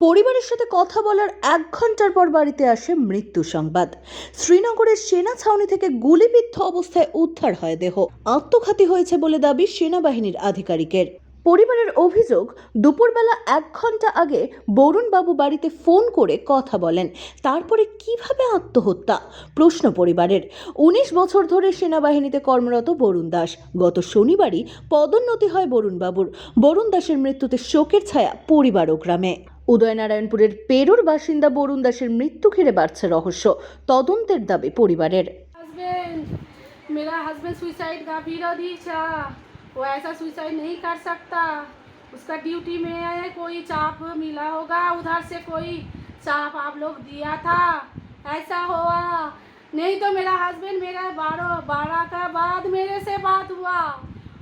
পরিবারের সাথে কথা বলার এক ঘণ্টার পর বাড়িতে আসে মৃত্যু সংবাদ। শ্রীনগরের সেনা ছাউনি থেকে গুলিবিদ্ধ অবস্থায় উদ্ধার হয় দেহ। আত্মঘাতী হয়েছে বলে দাবি সেনাবাহিনীর আধিকারিকের। পরিবারের অভিযোগ, দুপুরবেলা এক ঘণ্টা আগে বরুণবাবু বাড়িতে ফোন করে কথা বলেন। তারপরে কীভাবে আত্মহত্যা? প্রশ্ন পরিবারের। উনিশ বছর ধরে সেনাবাহিনীতে কর্মরত বরুণ দাস। গত শনিবারই পদোন্নতি হয় বরুণবাবুর। বরুণ দাসের মৃত্যুতে শোকের ছায়া পরিবার ও গ্রামে। উদয়নারায়ণপুরের পেরুর বাসিন্দা বরুণ দাসের মৃত্যু ঘিরে বাড়ছে রহস্য তদন্তের দাবি পরিবারের हस्बैंड मेरा हस्बैंड सुसाइड का विरोधी था वो ऐसा सुसाइड नहीं कर सकता उसका ड्यूटी में है कोई चाप मिला होगा उधर से कोई चाप आप लोग दिया था ऐसा हुआ नहीं तो मेरा हस्बैंड मेरा बारह बारह का बाद मेरे से बात हुआ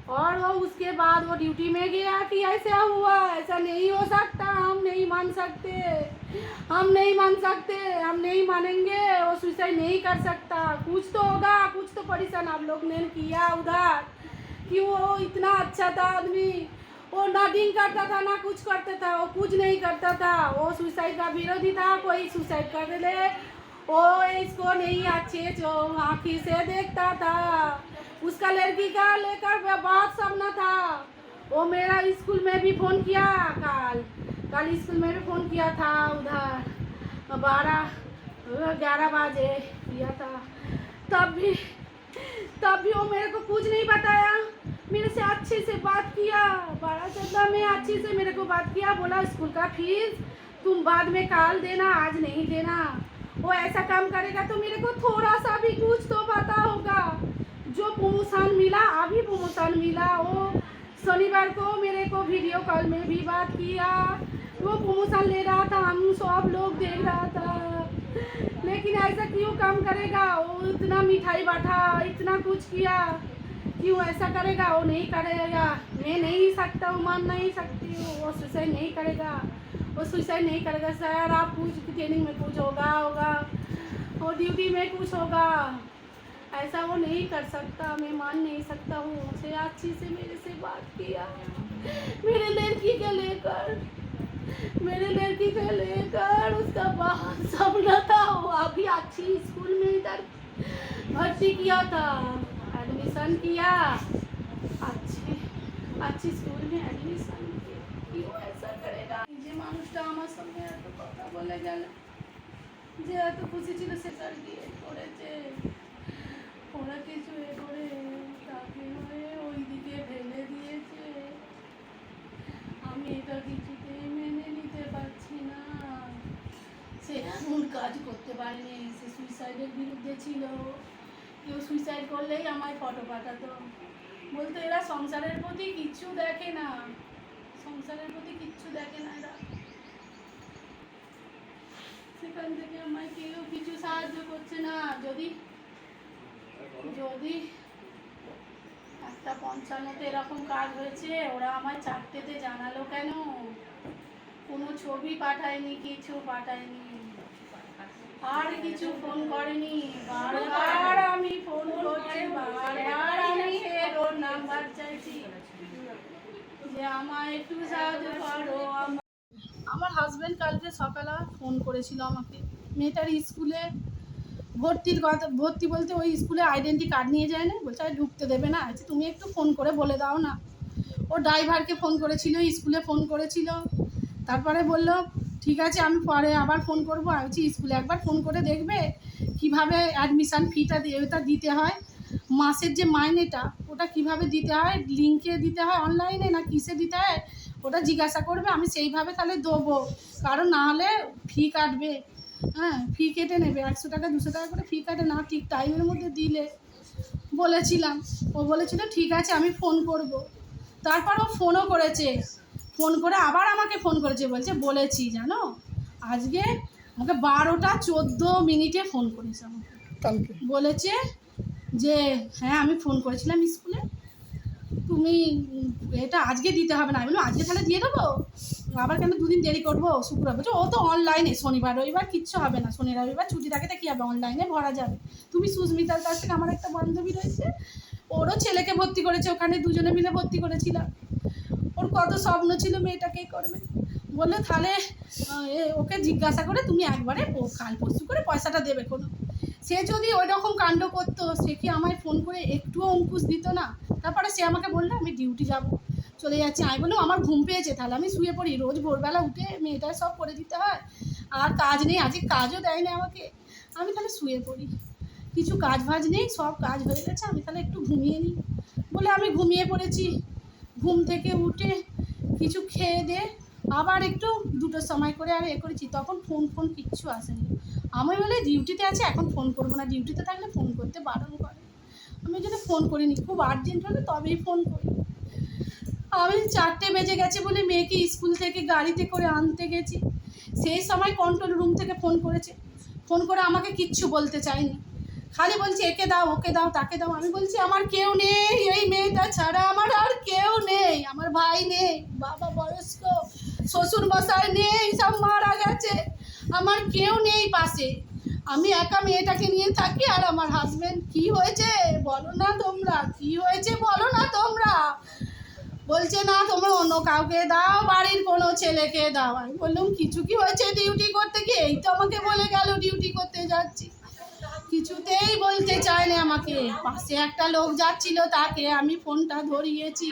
और वो उसके बाद वो ड्यूटी में गया कि ऐसा हुआ, ऐसा नहीं हो सकता, हम नहीं मान सकते। हम नहीं मान सकते, हम नहीं मानेंगे, वो सुसाइड नहीं कर सकता। कुछ तो होगा, कुछ तो परेशान आप लोग ने किया उधर, कि वो इतना अच्छा था आदमी। वो नडिंग करता था, ना कुछ करता था, वो कुछ नहीं करता था। वो सुसाइड का विरोधी था, कोई सुसाइड कर ले वो इसको नहीं अच्छे जो आँखी से देखता था। उसका लड़की का लेकर बहुत सपना था। वो मेरा स्कूल में भी फ़ोन किया कल। कल स्कूल में भी फ़ोन किया था उधर। बारह, ग्यारह बजे किया था। तब भी तब भी वो मेरे को कुछ नहीं बताया। मेरे से अच्छे से बात किया। बारह चौदह में अच्छे से मेरे को बात किया। बोला, स्कूल का फ़ीस तुम बाद में काल देना, आज नहीं देना। वो ऐसा काम करेगा तो मेरे को थोड़ा सा भी कुछ तो पता होगा। जो प्रमोशन मिला, अभी प्रमोशन मिला। वो शनिवार को मेरे को वीडियो कॉल में भी बात किया। वो प्रमोशन ले रहा था, हम सब लोग देख रहा था। लेकिन ऐसा क्यों काम करेगा? वो इतना मिठाई बांटा, इतना कुछ किया। क्यों ऐसा करेगा? वो नहीं करेगा। मैं नहीं सकता हूँ मान नहीं सकती हूँ वो सुसाइड नहीं करेगा। वो सुसाइड नहीं करेगा, सर, आप कुछ ट्रेनिंग में कुछ होगा होगा, और ड्यूटी में कुछ होगा। ऐसा वो नहीं कर सकता, मैं मान नहीं सकता हूँ। उसे अच्छी से मेरे से बात किया। मेरे लड़की के लेकर, मेरे लड़की को लेकर उसका बहुत सपना था। वो अभी अच्छी स्कूल में इधर भर्ती किया था। एडमिशन किया। अच्छी अच्छी स्कूल में एडमिशन বলে গেল। যে এত খুশি ছিল সে তার বিয়ে করেছে। ওরা কিছু এ করে তাকে হয়ে ওই দিকে ফেলে দিয়েছে। আমি এটা কিছুতেই মেনে নিতে পারছি না। সে এমন কাজ করতে পারেনি, সে সুইসাইডের বিরুদ্ধে ছিল। কেউ সুইসাইড করলেই আমায় ফটো পাঠাতো। বলতো এরা সংসারের প্রতি কিচ্ছু দেখে না। সংসারের প্রতি কিচ্ছু দেখে না এরা। সেখান থেকে আমায় কেউ কিছু সাহায্য করছে না। যদি যদি একটা পঞ্চান্নতে এরকম কাজ হয়েছে, ওরা আমায় চারটেতে জানালো কেন? কোনো ছবি পাঠায়নি, কিছু পাঠায়নি। আর কিছু ফোন করেনি। বারবার আমি ফোন করছি, বারবার আমি ওর নাম্বার চাইছি। যে আমায় একটু সাহায্য করো আমার হাজব্যান্ড কালকে সকালে ফোন করেছিল আমাকে। মেয়েটার স্কুলে ভর্তির কথা, ভর্তি বলতে ওই স্কুলে আইডেন্টি কার্ড নিয়ে যায় না, বলছে, আর, ঢুকতে দেবে না। আচ্ছা তুমি একটু ফোন করে বলে দাও না। ও ড্রাইভারকে ফোন করেছিল, স্কুলে ফোন করেছিল। তারপরে বলল, ঠিক আছে, আমি পরে আবার ফোন করব। আমি স্কুলে একবার ফোন করে দেখবে কীভাবে অ্যাডমিশান ফিটা দিয়ে, ওটা দিতে হয়। মাসের যে মাইনেটা, ওটা কীভাবে দিতে হয়? লিঙ্কে দিতে হয় অনলাইনে না কিসে দিতে হয়? ওটা জিজ্ঞাসা করবে আমি সেইভাবে তাহলে দেবো। কারণ না হলে ফি কাটবে। হ্যাঁ ফি কেটে নেবে। একশো টাকা দুশো টাকা করে ফি কাটে না ঠিক টাইমের মধ্যে দিলে। বলেছিলাম। ও বলেছিল ঠিক আছে আমি ফোন করব। তারপর ও ফোনও করেছে। ফোন করে আবার আমাকে ফোন করেছে বলছে বলেছি জানো? আজকে আমাকে বারোটা চোদ্দ মিনিটে ফোন করেছে আমাকে। বলেছে যে হ্যাঁ আমি ফোন করেছিলাম স্কুলে। তুমি এটা আজকে দিতে হবে না। আমি বললাম, আজকে তাহলে দিয়ে দেবো? আবার কেন দুদিন দেরি করব? শুক্রবার। বলছে, ও তো অনলাইনে শনিবার। রবিবার কিচ্ছু হবে না। শনি রবিবার ছুটি থাকে তা কী হবে? অনলাইনে ভরা যাবে। তুমি সুস্মিতার কাছ থেকে আমার একটা বান্ধবী রয়েছে। ওরও ছেলেকে ভর্তি করেছে, ওখানে দুজনে মিলে ভর্তি করেছিলাম। ওর কত স্বপ্ন ছিল মেয়েটাকে করবে? বলল, তাহলে ওকে জিজ্ঞাসা করে তুমি একবারে কাল পরশু করে পয়সাটা দেবে কোনো। সে যদি ওই রকম কাণ্ড করতো, সে কি আমায় ফোন করে একটুও অঙ্কুশ দিত না? তারপরে সে আমাকে বলল, আমি ডিউটি যাব। চলে যাচ্ছি। আমি বললাম, আমার ঘুম পেয়েছে তাহলে আমি শুয়ে পড়ি। রোজ ভোরবেলা উঠে মেয়েটার সব করে দিতে হয়। আর কাজ নেই, আজকে কাজও দেয় না আমাকে। আমি তাহলে শুয়ে পড়ি। কিছু কাজ ভাজ নেই, সব কাজ হয়ে গেছে, আমি তাহলে একটু ঘুমিয়ে নিই। বলে আমি ঘুমিয়ে পড়েছি। ঘুম থেকে উঠে কিছু খেয়ে দে, আবার একটু দুটোর সময় করে আর এ করেছি। তখন ফোন ফোন কিচ্ছু আসেনি। আমি বলে ডিউটিতে আছে, এখন ফোন করব না। ডিউটিতে থাকলে ফোন করতে বারণ আমি জন্য ফোন করিনি, খুব আর্জেন্ট হলে তবেই ফোন করি। আমি চারটে বেজে গেছে বলে মেয়েকে স্কুল থেকে গাড়িতে করে আনতে গেছি। সেই সময় কন্ট্রোল রুম থেকে ফোন করেছে। ফোন করে আমাকে কিচ্ছু বলতে চায়নি। খালি বলছে, একে দাও, ওকে দাও, তাকে দাও। আমি বলছি, আমার কেউ নেই, এই মেয়েটা ছাড়া আমার আর কেউ নেই, আমার ভাই নেই, বাবা বয়স্ক শ্বশুর মশাই নেই, সব মারা গেছে। আমার কেউ নেই পাশে। আমি একা মেয়েটাকে নিয়ে থাকি আর আমার হাজবেন্ড কি হয়েছে? বলো না তোমরা, কি হয়েছে বলো না তোমরা? বলছে, না, তোমরা অন্য কাউকে দাও, বাড়ির কোনো ছেলেকে দাও। আমি বললাম, কিছু কি হয়েছে ডিউটি করতে গিয়ে? এই তো আমাকে বলে গেল ডিউটি করতে যাচ্ছি। কিছুতেই বলতে চায় না আমাকে। পাশে একটা লোক যাচ্ছিল, তাকে আমি ফোনটা ধরিয়েছি।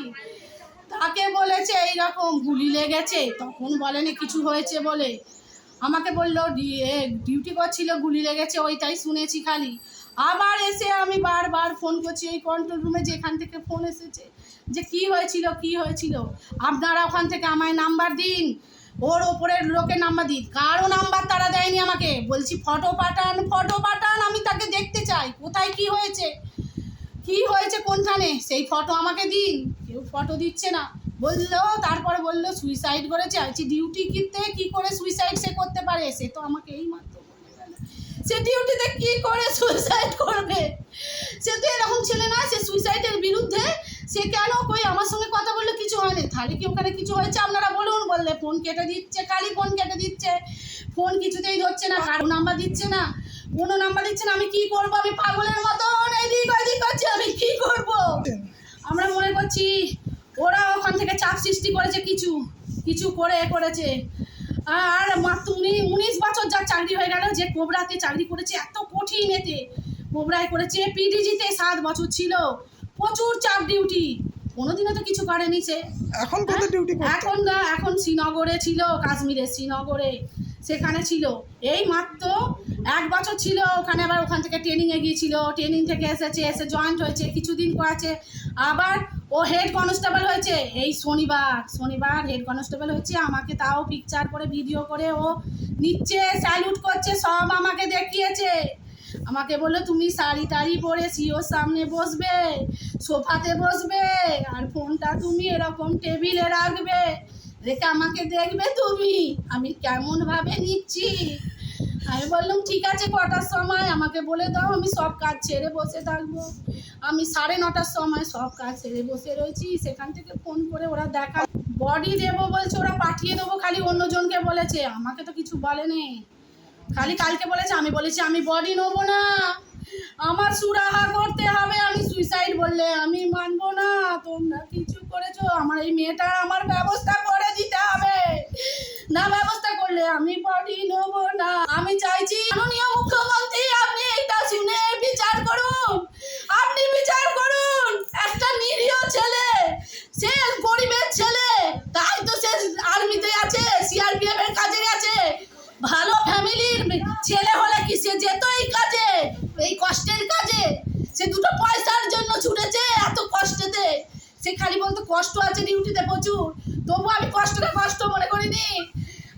তাকে বলেছে, এইরকম গুলি লেগেছে। তখন বলেনি, কিছু হয়েছে বলে। আমাকে বলল ডিউটি করছিল গুলি লেগেছে, ওইটাই শুনেছি খালি। আবার এসে আমি বারবার ফোন করছি ওই কন্ট্রোল রুমে যেখান থেকে ফোন এসেছে, যে কি হয়েছিল কি হয়েছিল? আপনারা ওখান থেকে আমায় নাম্বার দিন। ওর ওপরের লোকের নাম্বার দিন। কারও নাম্বার তারা দেয়নি আমাকে। বলছি, ফটো পাঠান ফটো পাঠান, আমি তাকে দেখতে চাই। কোথায় কি হয়েছে? কি হয়েছে কোনখানে? সেই ফটো আমাকে দিন। কেউ ফটো দিচ্ছে না। বলল, তারপরে বলল সুইসাইড করেছে। আছি ডিউটি কিতে কি করে সুইসাইড সে করতে পারে? সে তো আমাকে এই মাত্র সে ডিউটিতে কি করে সুইসাইড করবে? সে তো এরকম ছেলে না, সে সুইসাইডের বিরুদ্ধে সে কেন কই আমার সঙ্গে কথা বললে কিছু হয়নি। তাহলে কি ওখানে কিছু হয়েছে? আপনারা বলুন, বললে ফোন কেটে দিচ্ছে খালি ফোন কেটে দিচ্ছে। ফোন কিছুতেই ধরছে না, কারও নাম্বার দিচ্ছে না, কোনো নাম্বার দিচ্ছে না। আমি কি করব? আমি পাগলের মতন, এদিক ওদিক করছি, আমি কি করব? আমরা মনে করছি ওরা ওখান থেকে চাপ সৃষ্টি করেছে কিছু কিছু করে করেছে। আর মাত্র উনি উনিশ বছর যার চাকরি হয়ে গেল যে কোবরাতে চাকরি করেছে এত কঠিন এতে। কোবরায় করেছে পিডিজিতে সাত বছর ছিল। প্রচুর চাপ ডিউটি কোনোদিনও তো কিছু করেনি সে। এখন কোথায় ডিউটি এখন না এখন শ্রীনগরে ছিল কাশ্মীরে শ্রীনগরে। সেখানে ছিল। এই মাত্র এক বছর ছিল ওখানে আবার ওখান থেকে ট্রেনিংয়ে গিয়েছিল। ট্রেনিং থেকে এসেছে এসে জয়েন্ট হয়েছে কিছুদিন করেছে। আবার ও হেড কনস্টেবল হয়েছে। এই শনিবার শনিবার হেড কনস্টেবল হচ্ছে আমাকে তাও পিকচার করে ভিডিও করে ও নিচ্ছে স্যালুট করছে, সব আমাকে দেখিয়েছে। আমাকে বলল, তুমি শাড়ি টাড়ি পরে সিওর সামনে বসবে, সোফাতে বসবে, আর ফোনটা তুমি এরকম টেবিলে রাখবে। রেখে আমাকে দেখবে তুমি। আমি কেমন ভাবে নিচ্ছি? আমি বললাম, ঠিক আছে, কটার সময়? আমাকে বলে দাও, আমি সব কাজ ছেড়ে বসে থাকব। আমি সাড়ে নটার সময় সব কাজ ছেড়ে বসে রয়েছি, সেখান থেকে ফোন করে ওরা দেখা। বডি দেবো বলছে, ওরা পাঠিয়ে দেবো, খালি অন্যজনকে বলেছে, আমাকে তো কিছু বলেনি খালি কালকে বলেছে, আমি বলেছি, আমি বডি নেব না। আমার সুরাহা করতে হবে, আমি সুইসাইড বললে আমি মানবো না। তোমরা কিছু করেছ, আমার এই মেয়েটার আমার ব্যবস্থা করে দিতে হবে। না ব্যবস্থা করলে আমি বডি নেব না। আমি চাইছি, মাননীয় মুখ্যমন্ত্রী আপনি এটা শুনে বিচার করুন আপনি বিচার করুন একটা নিরীহ ছেলে সে গরিবের ছেলে তাই তো সে আর্মিতে আছে সিআরপিএফ এর কাজে গেছে ভালো ফ্যামিলির ছেলে হলে কি সে যেত এই কাজে এই কষ্টের কাজে সে দুটো পয়সার জন্য ছুটেছে এত কষ্টেতে সে খালি বলতো, কষ্ট আছে ডিউটিতে প্রচুর। তবু আমি কষ্টটা কষ্ট মনে করিনি।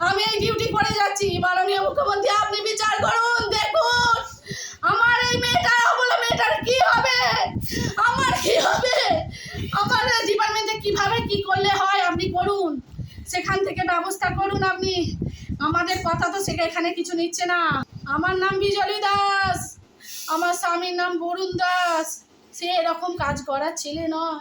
আমি এই ডিউটি করে যাচ্ছি। মাননীয় মুখ্যমন্ত্রী, আপনি বিচার করুন, দেখুন। আমার এই মেয়েটা বলে মেয়েটার কি হবে? আমার কি হবে? আমার ডিপার্টমেন্টে কীভাবে কি করলে হয় আপনি করুন। সেখান থেকে ব্যবস্থা করুন আপনি। আমাদের কথা তো সেখানে কিছু নিচ্ছে না। আমার নাম বিজলি দাস। আমার স্বামীর নাম বরুণ দাস। সে এরকম কাজ করার ছেলে নয়।